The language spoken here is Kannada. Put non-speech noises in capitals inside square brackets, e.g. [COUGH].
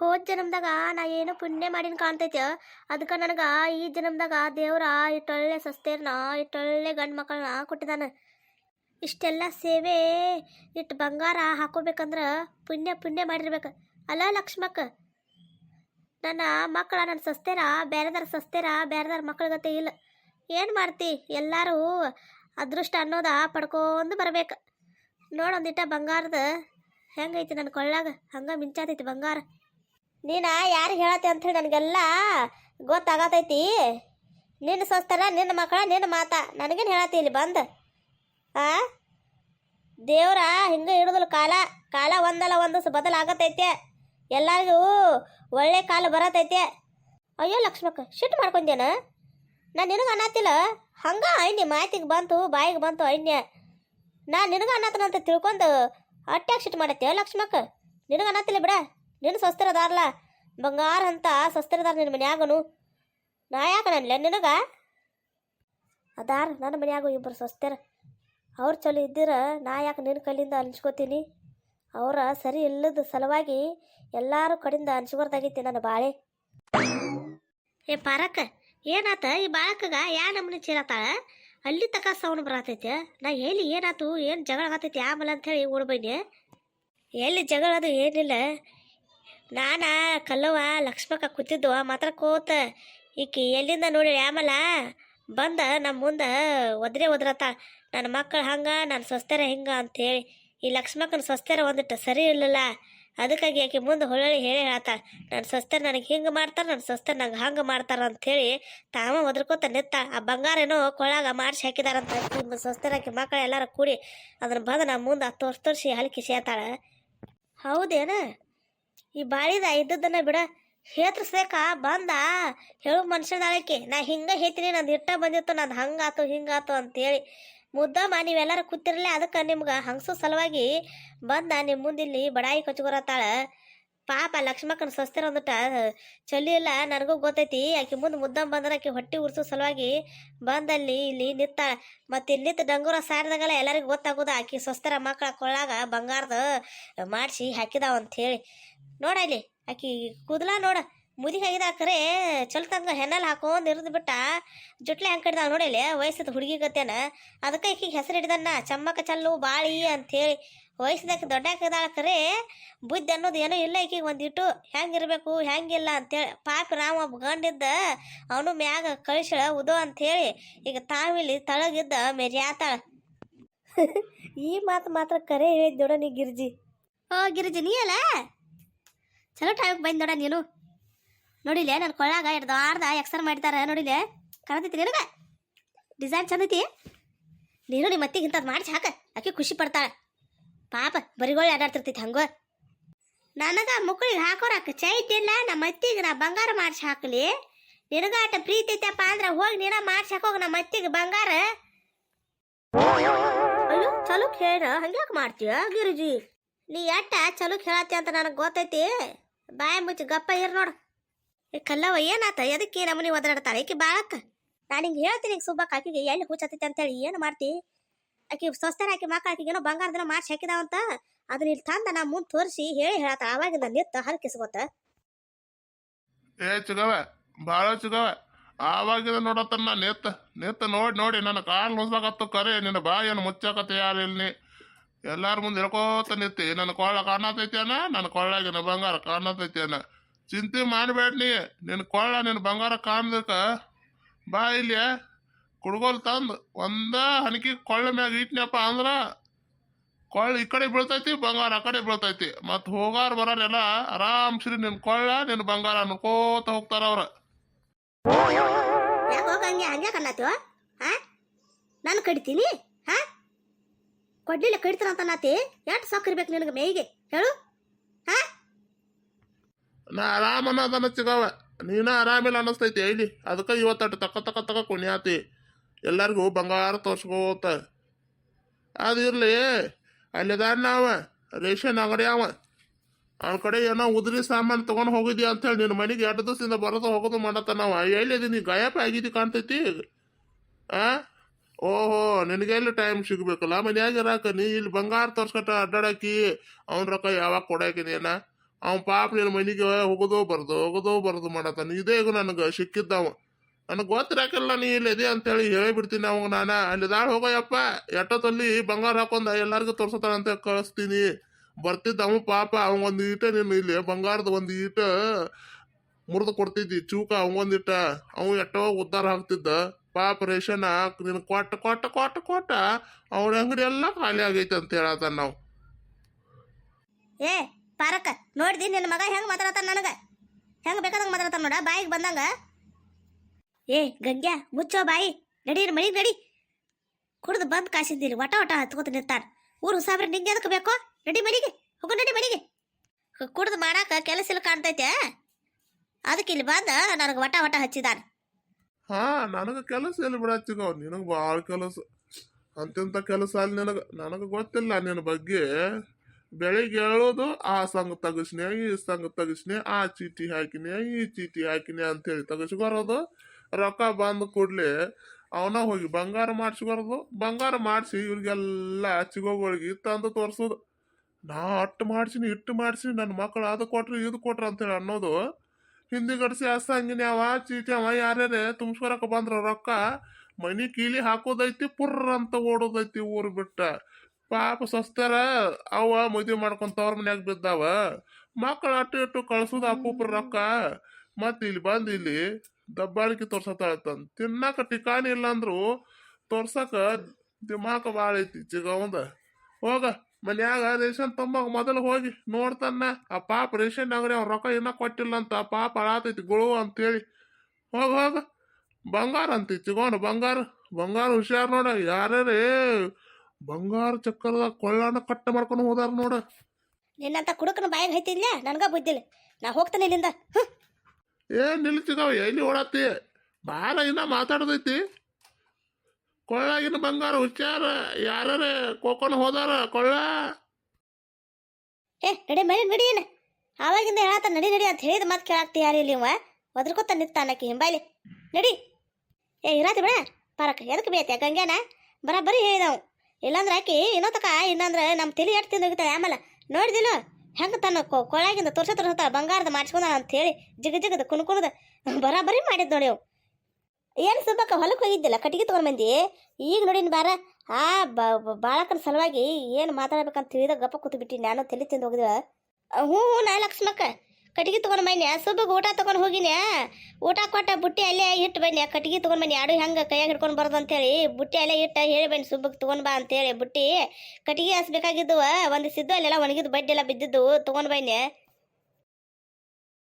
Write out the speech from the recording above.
ಹೋದ ಜನ್ಮದಾಗ ನಾ ಏನೋ ಪುಣ್ಯ ಮಾಡಿನ ಕಾಣ್ತೈತೆ. ಅದಕ್ಕೆ ನನಗೆ ಈ ಜನ್ಮದಾಗ ದೇವ್ರ ಇಟ್ಟೊಳ್ಳೆ ಸಸ್ತೇರ್ನ, ಇಟ್ಟೊಳ್ಳೆ ಗಂಡು ಮಕ್ಕಳನ್ನ ಕೊಟ್ಟಿದ್ದಾನೆ ಇಷ್ಟೆಲ್ಲ ಸೇವೆ ಇಟ್ಟು ಬಂಗಾರ ಹಾಕೋಬೇಕಂದ್ರೆ ಪುಣ್ಯ ಪುಣ್ಯ ಮಾಡಿರ್ಬೇಕು. ಅಲ್ಲ ಲಕ್ಷ್ಮಕ್ಕ, ನನ್ನ ಮಕ್ಕಳ, ನನ್ನ ಸಸ್ತೇರ ಬೇರೆದಾರ ಸಸ್ತೇರ ಬೇರೆದಾರ ಮಕ್ಕಳಿಗತೆ ಇಲ್ಲ. ಏನು ಮಾಡ್ತಿ? ಎಲ್ಲರೂ ಅದೃಷ್ಟ ಅನ್ನೋದ ಪಡ್ಕೊಂಡು ಬರ್ಬೇಕು. ನೋಡೊಂದಿಟ್ಟ ಬಂಗಾರದ ಹೆಂಗೈತಿ ನನ್ನ ಕೊಳ್ಳಾಗ? ಹಂಗ ಮಿಂಚಾತೈತಿ ಬಂಗಾರ. ನೀನ ಯಾರು ಹೇಳತ್ತೆ ಅಂಥೇಳಿ ನನಗೆಲ್ಲ ಗೊತ್ತಾಗತೈತಿ. ನಿನ್ನ ಸೊಸ್ತರ ನಿನ್ನ ಮಕ್ಕಳ, ನಿನ್ನ ಮಾತ ನನಗೇನು ಹೇಳತ್ತಿ ಇಲ್ಲಿ ಬಂದು? ಆ? ದೇವ್ರ ಹಿಂಗೆ ಹಿಡಿದಲ್ಲ ಕಾಲ ಕಾಲ ಒಂದಲ್ಲ ಒಂದು ಬದಲಾಗತೈತೆ ಎಲ್ಲರಿಗೂ ಒಳ್ಳೆ ಕಾಲ ಬರತೈತೆ. ಅಯ್ಯೋ ಲಕ್ಷ್ಮಕ್ಕ ಶಿಟ್ ಮಾಡ್ಕೊಂಡೇನ ನಾ ನಿನಗೆ ಅನ್ನತ್ತಿಲ್ಲ. ಹಂಗ ಐನ್ಯ ಮಾತಿಗೆ ಬಂತು, ಬಾಯಿಗೆ ಬಂತು ಐನ್ಯ ನಾ ನಿನಗೆ ಅನ್ನತ್ತನಂತ ತಿಳ್ಕೊಂಡು ಅಟ್ಯಾಕ್ ಶಿಟ್ ಮಾಡತ್ತೆ ಲಕ್ಷ್ಮಕ್ಕ? ನಿನಗೆ ಅನ್ನತ್ತಿಲ್ಲ ಬಿಡ. ನಿನ್ನ ಸ್ವಸ್ಥರದಾರಲ್ಲ ಬಂಗಾರ ಅಂತ ಸ್ವಸ್ಥರದಾರ ನಿನ್ನ ಮನ್ಯಾಗನು? ನಾ ಯಾಕೆ ನನ್ಲೆ ನಿನಗ? ಅದಾರ, ನನ್ನ ಮನ್ಯಾಗು ಇಬ್ಬರು ಸ್ವಸ್ಥರ ಅವ್ರು ಚಲೋ ಇದ್ದಿರ ನಾ ಯಾಕೆ ನಿನ್ನ ಕಲ್ಲಿಂದ ಅನ್ಸ್ಕೋತೀನಿ? ಅವರ ಸರಿ ಇಲ್ಲದ ಸಲುವಾಗಿ ಎಲ್ಲಾರು ಕಡೆಯಿಂದ ಅನ್ಸ್ಬಾರ್ದಾಗೈತಿ ನನ್ನ ಬಾಳೆ. ಏ ಪಾರಕ್ಕ, ಏನಾತ ಈ ಬಾಳಕಗ ಯಾ ನಮ್ಮನೆ ಚೀರತಾಳ ಅಲ್ಲಿ ತಕ ಸೌಂಡ್ ಬರತೈತೆ. ನಾ ಎಲ್ಲಿ ಏನಾತು, ಏನು ಜಗಳ ಆಗತೈತಿ ಆಮೇಲೆ ಅಂಥೇಳಿ ಓಡ್ಬೈನಿ. ಎಲ್ಲಿ ಜಗಳ ಅದು ಏನಿಲ್ಲ. ನಾನ ಕಲ್ಲವ್ವ ಲಕ್ಷ್ಮಕ್ಕ ಕೂತಿದ್ದು ಮಾತ್ರ ಕೂತ. ಈಕಿ ಎಲ್ಲಿಂದ ನೋಡಿ ಆಮೇಲೆ? ಬಂದ ನಮ್ಮ ಮುಂದೆ ಒದ್ರೆ ಒದ್ರತ. ನನ್ನ ಮಕ್ಕಳು ಹಂಗ, ನನ್ನ ಸ್ವಸ್ಥರ ಹಿಂಗ ಅಂತೇಳಿ. ಈ ಲಕ್ಷ್ಮಕ್ಕನ ಸ್ವಸ್ಥರ ಒಂದಿಟ್ಟು ಸರಿ ಇರಲಿಲ್ಲ. ಅದಕ್ಕಾಗಿ ಆಕೆ ಮುಂದೆ ಹೊಳ್ಳಿ ಹೇಳಿ ಹೇಳತ್ತ ನನ್ನ ಸ್ವಸ್ಥರ ನನಗೆ ಹಿಂಗೆ ಮಾಡ್ತಾರೆ, ನನ್ನ ಸ್ವಸ್ಥರ ನಂಗೆ ಹಂಗೆ ಮಾಡ್ತಾರ ಅಂಥೇಳಿ ತಾಮ ಒದ್ರಕೋತ ನಿತ್ತ ಆ ಬಂಗಾರ ಏನೋ ಕೊಳ್ಳಾಗ ಮಾಡಿಸಿ ಹಾಕಿದಾರಂತ ನಿಮ್ಮ ಸ್ವಸ್ಥರ ಆಕೆ ಮಕ್ಕಳು ಎಲ್ಲಾರು ಕೂಡಿ. ಅದನ್ನ ಬಂದು ನಮ್ಮ ಮುಂದೆ ತೋರ್ಸಿ ತೋರಿಸಿ ಹಲ್ಕಿ ಸೇತಾಳ. ಹೌದೇನ? ಈ ಬಾಳಿದ ಇದ್ದದನ್ನ ಬಿಡ ಹೇತ್ರಿಸ್ಬೇಕ ಬಂದ, ಹೇಳು ಮನುಷ್ಯದಾಳಕ್ಕೆ ನಾ ಹಿಂಗ ಹೇತೀನಿ ನಂದು ಇಟ್ಟ ಬಂದಿತ್ತು, ನಂದು ಹಂಗಾತು, ಹಿಂಗಾತು ಅಂತೇಳಿ ಮುದ್ದಮ್ಮ, ನೀವೆಲ್ಲರೂ ಕೂತಿರಲಿ, ಅದಕ್ಕೆ ನಿಮ್ಗೆ ಹಂಗಸೋ ಸಲುವಾಗಿ ಬಂದ ನಿಮ್ಮ ಮುಂದಿಲ್ಲಿ ಬಡಾಯಿ ಕೊಚ್ಕೊರತ್ತಾಳ ಪಾಪ ಲಕ್ಷ್ಮಕ್ಕನ ಸ್ವಸ್ಥರ ಅಂದ್ಬಿಟ್ಟ ಚಲಿ ಇಲ್ಲ, ನನಗೂ ಗೊತ್ತೈತಿ. ಆಕೆ ಮುಂದೆ ಮುದ್ದಂ ಬಂದ್ರೆ ಆಕೆ ಹೊಟ್ಟೆ ಉರ್ಸೋ ಸಲುವಾಗಿ ಬಂದಲ್ಲಿ ಇಲ್ಲಿ ನಿತ್ತ ಮತ್ತೆ ಇಲ್ಲಿ ನಿಂತು ಡಂಗೂರ ಸಾರಿದಾಗಲ್ಲ ಎಲ್ಲರಿಗೂ ಗೊತ್ತಾಗೋದು, ಆಕೆ ಸ್ವಸ್ಥರ ಮಕ್ಕಳ ಕೊಳ್ಳಾಗ ಬಂಗಾರದ ಮಾಡಿಸಿ ಹಾಕಿದಾವ ಅಂತ ಹೇಳಿ. ನೋಡ ಇಲ್ಲಿ, ಆಕಿ ಕೂದಲ ನೋಡ. ಮುದಿಗೆ ಆಗಿದ ಕರೆ ಚಲ್ತಂಗ ಹೆಣ್ಣಲ್ಲಿ ಹಾಕೊಂಡ್ ಇರಿದು ಬಿಟ್ಟ ಜುಟ್ಲೆ ಹೆಂಗೆ ಕಡ್ದಾವ ನೋಡಿಲ್ಲ ವಯಸ್ಸದ ಹುಡುಗಿ ಗತ್ತೇನ ಅದಕ್ಕೆ ಈಕಿಗೆ ಹೆಸರು ಹಿಡ್ದನ್ನ ಚಮ್ಮಕ ಚಲ್ಲು, ಬಾಳಿ ಅಂತೇಳಿ ವಯಸ್ಸದಾಗ ದೊಡ್ಡ ಕರೆ ಬುದ್ಧಿ ಅನ್ನೋದು ಏನೂ ಇಲ್ಲ ಈಕಿಗೆ ಒಂದಿಟ್ಟು. ಹೆಂಗಿರ್ಬೇಕು ಹೆಂಗಿಲ್ಲ ಅಂತೇಳಿ ಪಾಪ ರಾಮ ಗಂಡಿದ್ದ ಅವನು ಮ್ಯಾಗ ಕಳಿಸ್ಯಾಳ, ಉದೋ ಅಂತೇಳಿ ಈಗ ತಾವಿಲ್ಲಿ ತಳಗಿದ್ದ ಮೆರ್ಯಾತಾಳ. [LAUGHS] ಈ ಮಾತು ಮಾತ್ರ ಕರೆ ಹೇಳಿದ್ ನೋಡ ನೀ ಗಿರಿಜಿ. ಓ ಗಿರಿಜಿ, ನೀ ಅಲ್ಲ? ಚಲೋ ಟೈಮಿಗೆ ಬಂದ್ ನೋಡ ನೀನು. ನೋಡಿಲೆ ನನ್ನ ಕೊಳ್ಳಾಗ ಎರಡು ಆರ್ದ ಎಕ್ಸರ್ ಮಾಡಿದ್ದಾರೆ, ನೋಡಿಲೆ? ಕಾಣತೈತಿ ನಿನಗೆ? ಡಿಸೈನ್ ಚಂದ ಐತಿ? ನೀನು ನಿಮ್ಮ ಅತ್ತಿಗೆ ಇಂಥದ್ದು ಮಾಡಿಸಿ ಹಾಕ ಆಕೆ ಖುಷಿ ಪಡ್ತಾಳೆ. ಪಾಪ, ಬರಿಗೋಳಿ ಆಡಾಡ್ತಿರ್ತೈತಿ ಹಂಗೋ. ನನಗ ಮಕ್ಕಳಿಗೆ ಹಾಕೋರಾಕ ಚೈಟ್ ಇಲ್ಲ ನಮ್ಮ ಅತ್ತಿಗೆ ನಾ ಬಂಗಾರ ಮಾಡಿಸಿ ಹಾಕಲಿ. ನಿನಗ ಆಟ ಪ್ರೀತಿ ಐತಪ್ಪ ಅಂದ್ರೆ ಹೋಗಿ ನೀನ ಮಾಡಿಸಿ ಹಾಕೋಗ ನಮ್ಮ ಅತ್ತಿಗೆ ಬಂಗಾರ. ಅಯ್ಯೋ, ಚಲೋ ಕೇಳ ಹಂಗ್ಯಾಕೆ ಮಾಡ್ತೀಯ ಗಿರಿಜಿ? ನೀ ಎಟ್ಟ ಚಲೋ ಹೇಳತ್ತಿ ಅಂತ ನನಗೆ ಗೊತ್ತೈತಿ? ಬಾಯ ಮುಚ್ಚಿ ಗಪ್ಪ ಇರ್ ನೋಡು. ಕಲ್ಲವ ಏನಾತ? ಎದಕ್ಕೆ ನಮ್ಮನಿ ಒದರಾಡ್ತಾಳೆ? ಈಕಿ ಬಾಳಕ್ಕ ನಾನು ಹಿಂಗೆ ಹೇಳ್ತೀನಿ ಸುಬ್ಬಕ್ಕ ಆಕಿಗೆ ಎಲ್ಲಿ ಹುಚ್ಚತ್ತೈತಿ ಅಂತೇಳಿ ಏನು ಮಾಡ್ತಿ? ಆಕಿ ಸ್ವಸ್ಥರ ಆಕಿ ಮಾಕ ಆಕಿಗೆ ಏನೋ ಬಂಗಾರದನ್ನ ಮಾಡಿಸಿ ಹಾಕಿದಾವಂತ? ಅದನ್ನ ಇಲ್ಲಿ ತಂದ ನಾ ಮುಂದೆ ತೋರಿಸಿ ಹೇಳಿ ಹೇಳತ್ತ ಆವಾಗಿಂದ ನಿತ್ತ ಹರಕಿಸ್ಕೊತ ಏ ಚಿಗವ ಭಾಳ ಚಿಗವ ಆವಾಗಿದ ನೋಡತ್ತನ್ನ ನೆತ್ತ ನೆತ್ತ ನೋಡಿ ನೋಡಿ, ನನ್ನ ಕಾಲು ನುಸ್ಬೇಕತ್ತು ಕರೆ, ನಿನ್ನ ಬಾಯನ್ನು ಮುಚ್ಚಾಕತ್ತೆ ಯಾರು ಇಲ್ಲಿ ಎಲ್ಲಾರ ಮುಂದೆ ಹೇಳ್ಕೋತ ನಿತ್ತಿ ನನ್ನ ಕೊಳ್ಳ ಕಾಣತೈತೇನ? ನನ್ನ ಕೊಳ್ಳಾಗಿನ ಬಂಗಾರ ಕಾಣತೈತೇನ? ಚಿಂತೆ ಮಾಡಬೇಡ ನೀ. ನಿನ್ನ ಕೊಳ್ಳ ನಿನ್ನ ಬಂಗಾರ ಕಾಣ್ದಕ್ಕ ಬಾ ಇಲ್ಲಿ. ಕುಡ್ಗೋಲ್ ತಂದು. ಒಂದ ಹನಿಕೆ ಕೊಳ್ಳ ಮ್ಯಾಗ ಇಟ್ನಪ್ಪ ಅಂದ್ರ ಕೊಳ್ಳ ಈ ಕಡೆ ಬೀಳ್ತೈತಿ, ಬಂಗಾರ ಆ ಕಡೆ ಬೀಳ್ತೈತಿ. ಮತ್ ಹೋಗಾರ ಬರೋರೆಲ್ಲ ಆರಾಮ್ ಶ್ರೀ ನಿನ್ ಕೊಳ್ಳ, ನಿನ್ ಬಂಗಾರ ಅನ್ಕೋತ ಹೋಗ್ತಾರ ಅವ್ರ. ಯಾಕೆ ಹೋಗ ಕಣ್ಣಾತು ಹಾ ನಾನು ಕಡಿತೀನಿ? ಹಾ ಕೊಡ್ಲಿಲ್ಲ ಕಡಿತಾರಂತ ನಾತಿ ಎಷ್ಟು ಸೊಕ್ಕಿರ್ಬೇಕು ನಿನಗೆ ಮೇಗೆ ಹೇಳು? ಹಾ ನಾ ಆರಾಮ ಅನ್ನೋದನ್ನ ಸಿಗವ ನೀನ ಆರಾಮಿಲ್ಲ ಅನ್ನಿಸ್ತೈತಿ ಇಲ್ಲಿ ಅದಕ್ಕೆ ಇವತ್ತಟ್ಟು ತಕ್ಕ ತಕ್ಕ ತಕ್ಕ ಕುಣಿಯಾತಿ. ಎಲ್ಲರಿಗೂ ಬಂಗಾರ ತೋರ್ಸ್ಕೋತ. ಅದು ಇರಲಿ ಅಲ್ಲಿದಾನ ಅವ ರೇಷನ್ ಅಂಗಡಿ ಅವ. ಅವ್ನ ಕಡೆ ಏನೋ ಉದ್ರಿ ಸಾಮಾನು ತೊಗೊಂಡು ಹೋಗಿದ್ಯಾ ಅಂತೇಳಿ ನಿನ್ನ ಮನೆಗೆ ಎರಡು ದಿವಸದಿಂದ ಬರೋದು ಹೋಗೋದು ಮಾಡತ್ತ ನಾವು ಎಲ್ಲಿದ್ದೀನಿ ಗಾಯಪ ಆಗಿದ್ದು ಕಾಣ್ತೈತಿ ಆ? ಓಹೋ, ನಿನಗೆ ಎಲ್ಲಿ ಟೈಮ್ ಸಿಗ್ಬೇಕಲ್ಲ? ಮನ್ಯಾಗ ಇರಾಕ, ನೀ ಇಲ್ಲಿ ಬಂಗಾರ ತೋರ್ಸ್ಕೊತ ಅಡ್ಡಾಡಕಿ, ಅವ್ನ ರೊಕ್ಕ ಯಾವಾಗ ಕೊಡಾಕಿನೇನ ಅವ್ನ ಪಾಪ ನಿನ್ನ ಮನೆಗೆ ಹೋಗೋದೋ ಬರ್ದು ಹೋಗೋದೋ ಬರ್ದು ಮಾಡತ್ತಾನ ಇದೇ ನನಗೆ ಸಿಕ್ಕಿದ್ದವ ನನಗೆ ಗೊತ್ತಿರಾಕಲ್ಲ ನೀ ಇದೆ ಅಂತೇಳಿ ಹೇಳಿಬಿಡ್ತೀನಿ ಅವಾಗ ನಾನು. ಅಲ್ಲಿ ದಾಳ ಹೋಗೋಯಪ್ಪ, ಎಟ್ಟೊತ್ತಲ್ಲಿ ಬಂಗಾರ ಹಾಕೊಂಡ ಎಲ್ಲರಿಗೂ ತೋರ್ಸತಾನಂತ ಕಳಿಸ್ತೀನಿ. ಬರ್ತಿದ್ದ ಅವನು ಪಾಪ ಅವಂಗೊಂದು ಈಟ ನೀನು ಇಲ್ಲಿ ಬಂಗಾರದ ಒಂದು ಈಟ ಮುರಿದು ಕೊಡ್ತಿದ್ದಿ, ಚೂಕ ಅವಂಗೊಂದು ಈಟ. ಅವನು ಎಟ್ಟೋ ಉದ್ದಾರ ಹಾಕ್ತಿದ್ದ. ಪಾಪ ರೇಷನ್ ನೀನು ಕೊಟ್ಟ ಕೊಟ್ಟ ಕೊಟ್ಟ ಕೊಟ್ಟ ಅವನ ಅಂಗಡಿ ಎಲ್ಲ ಖಾಲಿ ಆಗೈತೆ ಅಂತ ಹೇಳತ್ತಾನ ನಾವು. ಪಾರಕ್ಕ ನೋಡ್ದಿ, ನಿನ್ನ ಮಗ ಹೆಂಗ್ ಮಾತಾಡತಾನ ನನಗೆ? ಹೆಂಗ್ ಬೇಕಾದಂಗ ಮಾತಾಡತಾನ ನೋಡ, ಬಾಯಿಗೆ ಬಂದಂಗ. ಏ, ಗಂಗ್ಯಾ, ಮುಚ್ಚೋ ಬಾಯಿ, ನಡಿ ಮಳಿಗೆ ನಡಿ. ಕುಡ್ದು ಬಂದ್ ಕಾಸಿದ್ದೀರಿ ವಟ ವಟ ಹತ್ಕೋತ ನಿಂತಾರ ಊರು ಸಾವಿರ ನಿಂಗೆ ಅದಕ್ಕೆ ಬೇಕೋ? ನಡಿ ಮನೆಗೆ, ಹೋಗು, ನಡಿ ಮನೆಗೆ. ಕುಡ್ದು ಮಾಡಾಕ ಕೆಲಸ ಇಲ್ಲ ಕಾಣ್ತೈತೆ. ಅದಕ್ಕೆ ಇಲ್ಲಿ ಬಂದ, ನನಗೆ ವಟ ವಟ ಹಚ್ಚಿದಾರ ಹಾ, ನನಗೆ ಕೆಲಸ ಎಲ್ಲಿ ಬಿಡಚ್ಚಿಗವ್ ನಿನಗೆ ಭಾಳ ಕೆಲಸ. ಅಂತಿಂತ ಕೆಲಸ ಅಲ್ಲಿ ನಿನಗೆ, ನನಗೆ ಗೊತ್ತಿಲ್ಲ ನಿನ್ನ ಬಗ್ಗೆ. ಬೆಳಿಗ್ಗೆ ಹೇಳೋದು, ಆ ಸಂಘ ತಗಸ್ನೆ, ಈ ಸಂಘ ತಗಸ್ನೆ, ಆ ಚೀಟಿ ಹಾಕಿನಿ, ಈ ಚೀಟಿ ಹಾಕಿನಿ ಅಂತೇಳಿ ತಗಸ್ಕೊರೋದು ರೊಕ್ಕ ಬಂದ ಕೂಡ್ಲೆ ಅವನ ಹೋಗಿ ಬಂಗಾರ ಮಾಡಿಸ್ಕೊರೋದು ಬಂಗಾರ ಮಾಡಿಸಿ ಇವ್ರಿಗೆಲ್ಲ ಚಿಗೋಗಳಿಗೆ ತಂದು ತೋರಿಸೋದು. ನಾ ಅಟ್ಟು ಮಾಡಿಸಿನಿ ಇಟ್ಟು ಮಾಡಿಸಿನಿ, ನನ್ನ ಮಕ್ಕಳು ಅದು ಕೊಟ್ರು, ಇದು ಕೊಟ್ರು ಅಂತೇಳಿ ಅನ್ನೋದು. ಹಿಂದಿಗಡ್ಸಿ ಹಸಂಗಿನ ಅವ, ಚೀಟಿ ಅವ, ಯಾರ್ಯಾರೇ ತುಂಬಿಸ್ಕೊರಕ ಬಂದ್ರ ರೊಕ್ಕ ಮನಿ ಕೀಲಿ ಹಾಕೋದೈತಿ ಪುರ್ರ ಅಂತ ಓಡೋದೈತಿ ಊರು ಬಿಟ್ಟ. ಪಾಪ ಸಸ್ತರ ಅವ ಮದುವೆ ಮಾಡ್ಕೊಂತ ಅವ್ರ ಮನ್ಯಾಗ ಬಿದ್ದಾವ. ಮಕ್ಕಳು ಅಟ್ಟು ಇಟ್ಟು ಕಳ್ಸೋದು ಅಪ್ಪುಪ್ರ ರೊಕ್ಕ. ಮತ್ತೆ ಇಲ್ಲಿ ಬಂದು ಇಲ್ಲಿ ದಬ್ಬಾಳಿಕೆ ತೋರ್ಸತ್ತಾಳತಂತ ತಿನ್ನಾಕ ಟಿಕಾಣಿ ಇಲ್ಲ ಅಂದ್ರು ತೋರ್ಸಕ ದಿಮಾಕ ಭಾಳ ಐತಿ ಚಿಗವಂದ. ಹೋಗ, ಮನ್ಯಾಗ ರೇಷನ್ ತಮ್ಮಗ ಮೊದಲು ಹೋಗಿ ನೋಡ್ತಾನ ಆ ಪಾಪ ರೇಷನ್ ಅಂಗಡಿ ಅವ್ರ ರೊಕ್ಕ ಇನ್ನ ಕೊಟ್ಟಿಲ್ಲ ಅಂತ ಪಾಪ ಅಳಾತೈತಿ ಗುಳು ಅಂತೇಳಿ. ಹೋಗ ಹೋಗ. ಬಂಗಾರ ಅಂತ ಚಿಗೋಣ ಬಂಗಾರ. ಬಂಗಾರ ಹುಷಾರ್ ನೋಡ ಯಾರೇ ಬಂಗಾರ ಚಕ್ಕರದಾಗ ಕೊಳ್ಳಾನ ಕಟ್ಟ ಮಾಡ್ಕೊಂಡು ಹೋದಾರ ನೋಡ. ನಿನ್ನಂತ ಕುಡುಕನ ಬಾಯಿಗೆ ಹೈತಿಲ್ಲ ನನಗ ಬುದ್ಧಿಲ್ಲ ನಾ ಹೋಗ್ತಾನೆ ಇಲ್ಲಿಂದ. ಹ್ಮ್. ಏ ನಿಲ್ತಿದಾವ ಎಲ್ಲಿ ಓಡಾತಿ? ಬಾರ ಇನ್ನ ಮಾತಾಡದೈತಿ. ಕೊಳ್ಳಾಗಿನ ಬಂಗಾರ ಹುಚ್ಚಾರ ಯಾರ ಕೋಕೊಂಡು ಹೋದಾರ? ಕೊಳ್ಳ ಏ ನಡಿ ಮನೆ ನಡಿ ಏನ? ಆವಾಗಿಂದ ಹೇಳತ್ತ ನಡಿ ನಡಿ ಅಂತ ಹೇಳಿದ ಮಾತು ಕೇಳಾಕ್ತಿ ಯಾರು ಇಲ್ಲಿ ಇವ? ಒದ್ರಕೊತ ನಿತ್ತಾನಕಿ ಹಿಂಬಾಲಿ ನಡಿ. ಏ ಇರಾತಿ ಬಿಡ. ಪರಕ್ ಎದಕ್ಕೆ ಬೇತೆ ಗಂಗ್ಯಾನ? ಬರಿ ಹೇಳಿದವು. ಇಲ್ಲಾಂದ್ರೆ ಆಕಿ ಇನ್ನೊತ್ತಕ ಇನ್ನಂದ್ರೆ ನಮ್ಮ ತಲೆ ಎಟ್ಟು ತಿಂದು ಹೋಗಿತಾಳೆ ಆಮೇಲೆ ನೋಡಿದಿಲ್ಲ? ಹೆಂಗೆ ತನ್ನ ಕೊಳಗಿಂದ ತೋರ್ಸ ತೋರ್ಸತ್ತಾಳ ಬಂಗಾರದ ಮಾಡಿಸ್ಕೊಂಡ ಅಂತ ಹೇಳಿ ಜಿಗ ಜಿಗದ ಕುಣ್ಕುಣದ ಬರಾಬರಿ ಮಾಡಿದ್ ನೋಡಿ ಅವು. ಏನು ಸುಬ್ಬಕ್ಕ ಹೊಲಕ್ಕೆ ಹೋಗಿದ್ದಿಲ್ಲ? ಕಟ್ಟಿಗೆ ತೊಗೊಂಡ್ ಬಂದಿ? ಈಗ ನೋಡಿನ ಬಾರ ಆ ಬಾಳಕನ ಸಲುವಾಗಿ ಏನು ಮಾತಾಡ್ಬೇಕಂತ ತಿಳಿದ ಗಪ್ಪ ಕೂತು ಬಿಟ್ಟು ನಾನು ತಲೆ ತಿಂದು ಹೋಗಿದ್ದೆ ಹ್ಞೂ ಹ್ಞೂ ನಾ ಲಕ್ಷ್ಮಕ್ಕ. ಕಟ್ಟಿಗೆ ತೊಗೊಂಡು ಬನ್ನಿ. ಸುಬ್ಬಗೆ ಊಟ ತೊಗೊಂಡು ಹೋಗಿನ್ಯಾ ಊಟ ಕೊಟ್ಟ ಬುಟ್ಟಿ ಅಲ್ಲೇ ಇಟ್ಟು ಬನ್ನಿ. ಕಟ್ಟಿಗೆ ತೊಗೊಂಡು ಬನ್ನಿ. ಯಾರು ಹೆಂಗೆ ಕೈಯಾಗ ಹಿಡ್ಕೊಂಡು ಬರೋದು ಅಂತೇಳಿ ಬುಟ್ಟಿ ಅಲ್ಲೇ ಇಟ್ಟು ಹೇಳಿ ಬನ್ನಿ. ಸುಬ್ಬಗೆ ತೊಗೊಂಡು ಬಾ ಅಂತೇಳಿ ಬುಟ್ಟಿ. ಕಟ್ಟಿಗೆ ಹಸ್ಬೇಕಾಗಿದ್ದುವ. ಒಂದು ಸಿದ್ದು ಅಲ್ಲೆಲ್ಲ ಒಣಗಿದ್ದು ಬಡ್ಡಿ ಎಲ್ಲ ಬಿದ್ದಿದ್ದು. ತೊಗೊಂಡು ಬನ್ನಿ.